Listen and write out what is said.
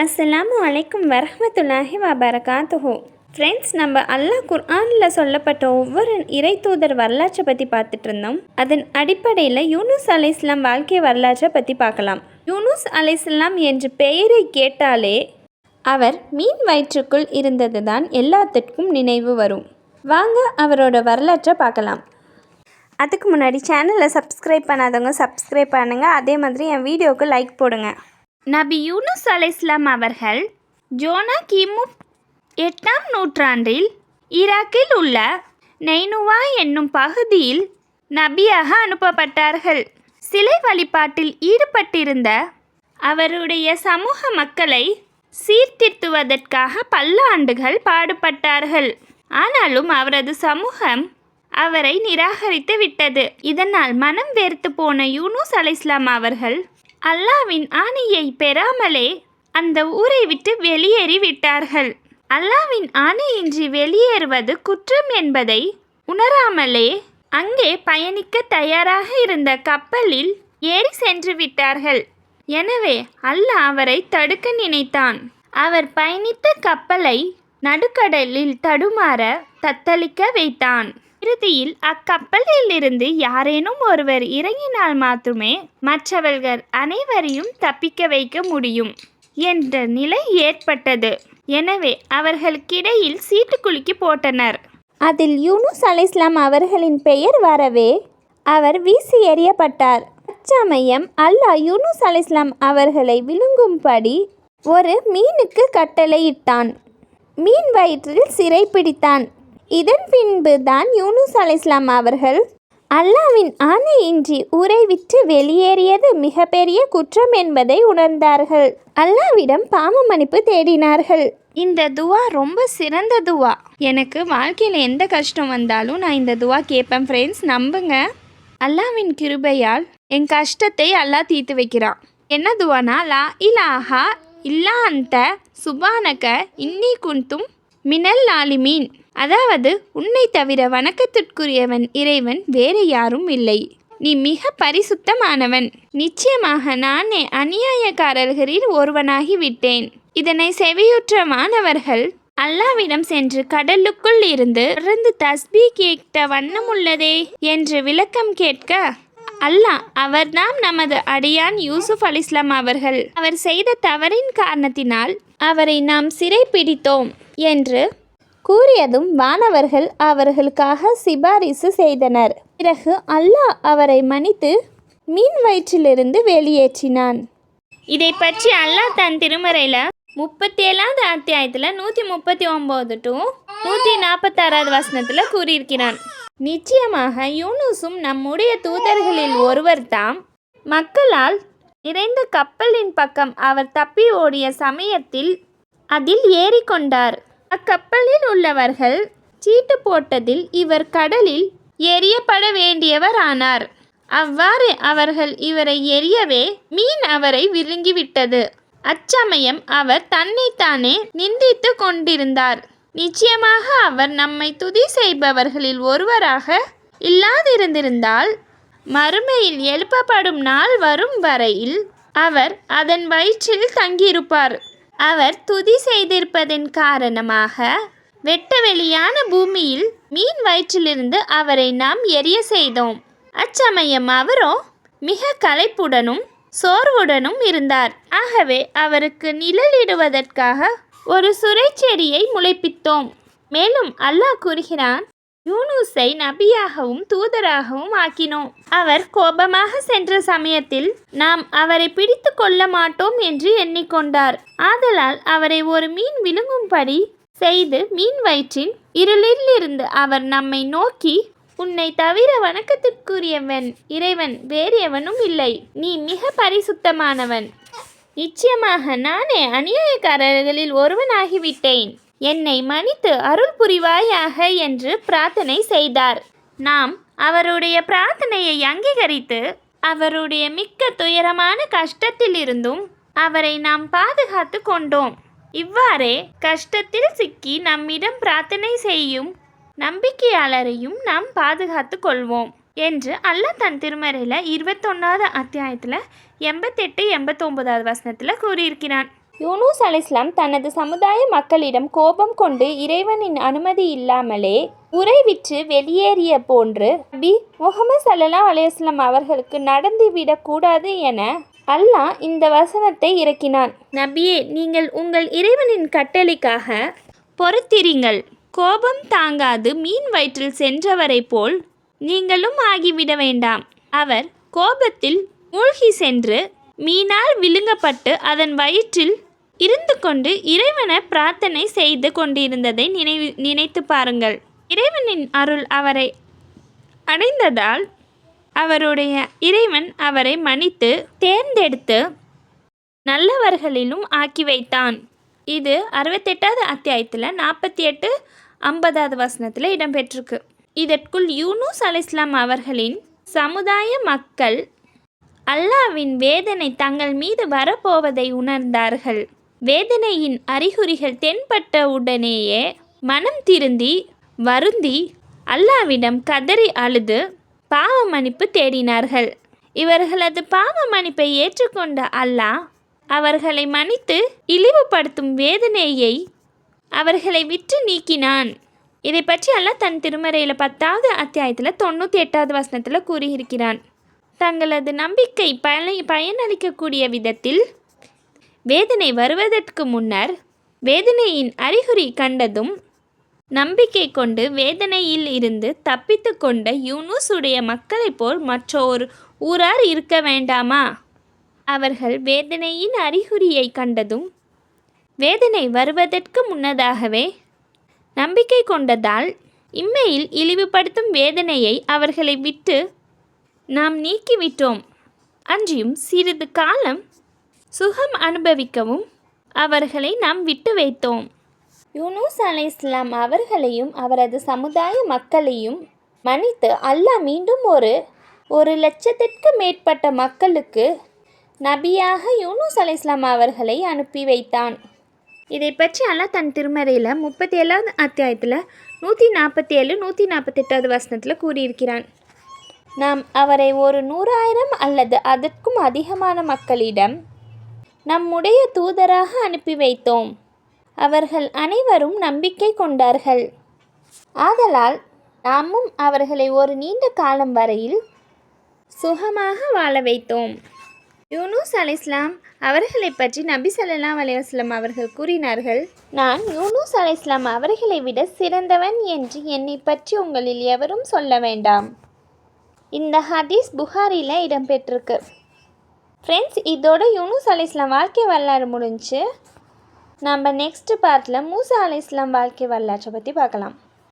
அஸ்ஸலாமு வலைக்கும் வரமத்துல்லாஹி வபரகாத்துஹோ. ஃப்ரெண்ட்ஸ் நம்ம அல்லாஹ் குர்ஆனில் சொல்லப்பட்ட ஒவ்வொரு இறை தூதர் வரலாற்றை பற்றி பார்த்துட்டு இருந்தோம் அதன் அடிப்படையில் யூனுஸ் அலைஸ்லாம் வாழ்க்கை வரலாற்றை பற்றி பார்க்கலாம். யூனுஸ் அலைஸ்லாம் என்ற பெயரை கேட்டாலே அவர் மீன் வயிற்றுக்குள் இருந்தது தான் எல்லாத்திற்கும் நினைவு வரும். வாங்க அவரோட வரலாற்றை பார்க்கலாம். அதுக்கு முன்னாடி சேனலை சப்ஸ்கிரைப் பண்ணாதவங்க சப்ஸ்கிரைப் பண்ணுங்கள் அதே மாதிரி என் வீடியோவுக்கு லைக் போடுங்க. நபி யூனுஸ் அலைஸ்லாம் அவர்கள் ஜோனா கிமு எட்டாம் நூற்றாண்டில் ஈராக்கில் உள்ள நெய்னுவா என்னும் பகுதியில் நபியாக அனுப்பப்பட்டார்கள். சிலை வழிபாட்டில் ஈடுபட்டிருந்த அவருடைய சமூக மக்களை சீர்திருத்துவதற்காக பல ஆண்டுகள் பாடுபட்டார்கள். ஆனாலும் அவரது சமூகம் அவரை நிராகரித்து விட்டது. இதனால் மனம் வேர்த்து போன யூனுஸ் அலைஸ்லாம் அவர்கள் அல்லாவின் ஆணையை பெறாமலே அந்த ஊரை விட்டு வெளியேறி விட்டார்கள் அல்லாவின் ஆணையின்றி வெளியேறுவது குற்றம் என்பதை உணராமலே அங்கே பயணிக்க தயாராக இருந்த கப்பலில் ஏறி சென்று விட்டார்கள் எனவே அல்லாஹ் அவரை தடுக்க நினைத்தான். அவர் பயணித்த கப்பலை நடுக்கடலில் தடுமாற தத்தளிக்க வைத்தான். இறுதியில் அக்கப்பலில் இருந்து யாரேனும் ஒருவர் இறங்கினால் மாத்துமே மற்றவர்கள் அனைவரையும் தப்பிக்க வைக்க முடியும் என்ற நிலை ஏற்பட்டது. எனவே அவர்களுக்கிடையில் சீட்டுக்குலுக்கி போட்டனர். அதில் யூனுஸ் அலிஸ்லாம் அவர்களின் பெயர் வரவே அவர் வீசி எறியப்பட்டார். அச்சமயம் அல்லாஹ் யூனுஸ் அலிஸ்லாம் அவர்களை விழுங்கும்படி ஒரு மீனுக்கு கட்டளையிட்டான். மீன் வயிற்றில் சிறை பிடித்தான். இதன் பின்பு தான் யூனுஸ் அலிஸ்லாம் அவர்கள் அல்லாவின் ஆணையின்றி ஊரை விட்டு வெளியேறியது மிகப்பெரிய குற்றம் என்பதை உணர்ந்தார்கள். அல்லாவிடம் பாம மன்னிப்பு தேடினார்கள். இந்த துவா ரொம்ப சிறந்த துவா. எனக்கு வாழ்க்கையில் எந்த கஷ்டம் வந்தாலும் நான் இந்த துவா கேட்பேன் ஃப்ரெண்ட்ஸ் நம்புங்க. அல்லாவின் கிருபையால் என் கஷ்டத்தை அல்லாஹ் தீர்த்து வைக்கிறான். என்ன துவானா? லா இலாஹா இல்லா அந்த சுபானக இன்னி குந்தும் மினல் லாலிமீன். அதாவது உன்னை தவிர வணக்கத்திற்குரியவன் இறைவன் வேறு யாரும் இல்லை. நீ மிக பரிசுத்தமானவன். நிச்சயமாக நானே அநியாயக்காரர்களில் ஒருவனாகி விட்டேன். இதனை செவியுற்ற மாணவர்கள் அல்லாவிடம் சென்று கடலுக்குள் இருந்து தொடர்ந்து தஸ்பீ கேட்ட வண்ணம் உள்ளதே என்று விளக்கம் கேட்க அல்லாஹ் அவர்தாம் நமது அடியான் யூசுப் அலிஸ்லாம் அவர்கள். அவர் செய்த தவறின் காரணத்தினால் அவரை நாம் சிறை பிடித்தோம் என்று கூறியதும் வானவர்கள் அவர்களுக்காக சிபாரிசு செய்தனர். பிறகு அல்லாஹ் அவரை மன்னித்து மீன் வயிற்றிலிருந்து வெளியேற்றினான். இதை பற்றி அல்லாஹ் தன் திருமறையில் முப்பத்தி ஏழாவது அத்தியாயத்தில் நூற்றி முப்பத்தி ஒம்பது டு நூற்றி நாற்பத்தாறாவது வசனத்தில் கூறியிருக்கிறான். நிச்சயமாக யூனுஸும் நம்முடைய தூதர்களில் ஒருவர் தாம் மக்களால் நிறைந்த கப்பலின் பக்கம் அவர் தப்பி ஓடிய சமயத்தில் அதில் ஏறிக்கொண்டார். அக்கப்பலில் உள்ளவர்கள் சீட்டு போட்டதில் இவர் கடலில் எரியப்பட வேண்டியவர் ஆனார் அவ்வாறு அவர்கள் இவரை எரியவே மீன் அவரை விழுங்கிவிட்டது. அச்சமயம் அவர் தன்னைத்தானே நிந்தித்து கொண்டிருந்தார். நிச்சயமாக அவர் நம்மை துதி செய்பவர்களில் ஒருவராக இல்லாதிருந்திருந்தால் மறுமையில் எழுப்பப்படும் நாள் வரும் வரையில் அவர் அதன் வயிற்றில் தங்கியிருப்பார். அவர் துதி செய்திருப்பதன் காரணமாக வெட்டவெளியான பூமியில் மீன் வயிற்றிலிருந்து அவரை நாம் எரிய செய்தோம். அச்சமயம் அவரோ மிக களைப்புடனும் சோர்வுடனும் இருந்தார். ஆகவே அவருக்கு நிழலிடுவதற்காக ஒரு சுரைச்செடியை முளைப்பித்தோம். மேலும் அல்லாஹ் கூறுகிறான் யூனுஸை நபியாகவும் தூதராகவும் ஆக்கினோம். அவர் கோபமாக சென்ற சமயத்தில் நாம் அவரை பிடித்து கொள்ள மாட்டோம் என்று எண்ணிக்கொண்டார். ஆதலால் அவரை ஒரு மீன் விழுங்கும்படி செய்து மீன் வயிற்றின் இருளிலிருந்து அவர் நம்மை நோக்கி உன்னை தவிர வணக்கத்திற்குரியவன் இறைவன் வேறு எவனும் இல்லை. நீ மிக பரிசுத்தமானவன். நிச்சயமாக நானே அநியாயக்காரர்களில் ஒருவனாகிவிட்டேன். என்னை மன்னித்து அருள் புரிவாயாக என்று பிரார்த்தனை செய்தார். நாம் அவருடைய பிரார்த்தனையை அங்கீகரித்து அவருடைய மிக்க துயரமான கஷ்டத்திலிருந்தும் அவரை நாம் பாதுகாத்து கொண்டோம். இவ்வாறே கஷ்டத்தில் சிக்கி நம்மிடம் பிரார்த்தனை செய்யும் நம்பிக்கையாளரையும் நாம் பாதுகாத்து கொள்வோம் என்று அல்லாஹ் தன் திருமறையில் இருபத்தொன்னாவது அத்தியாயத்தில் எண்பத்தெட்டு எண்பத்தொம்போதாவது வசனத்தில் கூறியிருக்கிறான். யூனூஸ் அலிஸ்லாம் தனது சமுதாய மக்களிடம் கோபம் கொண்டு இறைவனின் அனுமதி இல்லாமலே உரை விற்று வெளியேறிய போன்று நபி முகமது சல்லா அலையாஸ்லாம் அவர்களுக்கு நடந்துவிடக்கூடாது என அல்லாஹ் இந்த வசனத்தை இறக்கினான். நபியே நீங்கள் உங்கள் இறைவனின் கட்டளைக்காக பொறுத்திருங்கள். கோபம் தாங்காது மீன் வயிற்றில் சென்றவரை போல் நீங்களும் ஆகிவிட வேண்டாம். அவர் கோபத்தில் மூழ்கி சென்று மீனால் விழுங்கப்பட்டு அதன் வயிற்றில் இருந்து கொண்டு இறைவனை பிரார்த்தனை செய்து கொண்டிருந்ததை நினைவு நினைத்து பாருங்கள். இறைவனின் அருள் அவரை அடைந்ததால் அவருடைய இறைவன் அவரை மன்னித்து தேர்ந்தெடுத்து நல்லவர்களிலும் ஆக்கி வைத்தான். இது அறுபத்தெட்டாவது அத்தியாயத்தில் நாற்பத்தி எட்டு ஐம்பதாவது வசனத்தில் இடம்பெற்றிருக்கு. இதற்குள் யூனூஸ் அலிஸ்லாம் அவர்களின் சமுதாய மக்கள் அல்லாவின் வேதனை தங்கள் மீது வரப்போவதை உணர்ந்தார்கள். வேதனையின் அறிகுறிகள் தென்பட்ட உடனேயே மனம் திருந்தி வருந்தி அல்லாவிடம் கதறி அழுது பாவ மன்னிப்பு தேடினார்கள். இவர்களது பாவ மன்னிப்பை ஏற்றுக்கொண்ட அல்லாஹ் அவர்களை மன்னித்து இழிவுபடுத்தும் வேதனையை அவர்களை விற்று நீக்கினான். இதை பற்றி அல்லாஹ் தன் திருமறையில் பத்தாவது அத்தியாயத்தில் தொண்ணூற்றி எட்டாவது வசனத்தில் கூறியிருக்கிறான். தங்களது நம்பிக்கை பயனளிக்கக்கூடிய விதத்தில் வேதனை வருவதற்கு முன்னர் வேதனையின் அறிகுறி கண்டதும் நம்பிக்கை கொண்டு வேதனையில் இருந்து தப்பித்து கொண்ட யூனுஸுடைய மக்களைப் போல் மற்றொரு ஊரார் இருக்க வேண்டாமா? அவர்கள் வேதனையின் அறிகுறியை கண்டதும் வேதனை வருவதற்கு முன்னதாகவே நம்பிக்கை கொண்டதால் இம்மையில் இழிவுபடுத்தும் வேதனையை அவர்களை விட்டு நாம் நீக்கிவிட்டோம். அன்றியும் சிறிது காலம் சுகம் அனுபவிக்கவும். அவர்களை நாம் விட்டு வைத்தோம். யூனுஸ் அலை இஸ்லாம் அவர்களையும் அவரது சமுதாய மக்களையும் மன்னித்து அல்லாஹ் மீண்டும் ஒரு ஒரு லட்சத்திற்கு மேற்பட்ட மக்களுக்கு நபியாக யூனூஸ் அலை இஸ்லாம் அவர்களை அனுப்பி வைத்தான். இதை பற்றி அல்லாஹ் தன் திருமறையில் முப்பத்தி ஏழாவது அத்தியாயத்தில் நூற்றி நாற்பத்தி ஏழு நூற்றி நாற்பத்தெட்டாவது வசனத்தில் கூறியிருக்கிறான். நாம் அவரை ஒரு நூறாயிரம் அல்லது அதற்கும் அதிகமான மக்களிடம் நம்முடைய தூதராக அனுப்பி வைத்தோம். அவர்கள் அனைவரும் நம்பிக்கை கொண்டார்கள். ஆதலால் நாமும் அவர்களை ஒரு நீண்ட காலம் வரையில் சுகமாக வாழ வைத்தோம். யூனுஸ் அலைஸ்லாம் அவர்களை பற்றி நபி ஸல்லல்லாஹு அலைவாஸ்லாம் அவர்கள் கூறினார்கள் நான் யூனுஸ் அலைஸ்லாம் அவர்களை விட சிறந்தவன் என்று என்னை பற்றி உங்களில் எவரும் சொல்ல வேண்டாம். இந்த ஹதீஸ் புகாரியில் இடம்பெற்றிருக்கு. ஃப்ரெண்ட்ஸ் இதோட யூனுஸ் அலைஸ்லாம் வாழ்க்கை வரலாறு முடிஞ்சு நம்ம நெக்ஸ்ட் பார்ட்டில் மூசா அலைஸ்லாம் வாழ்க்கை வரலாற்றை பற்றி பார்க்கலாம்.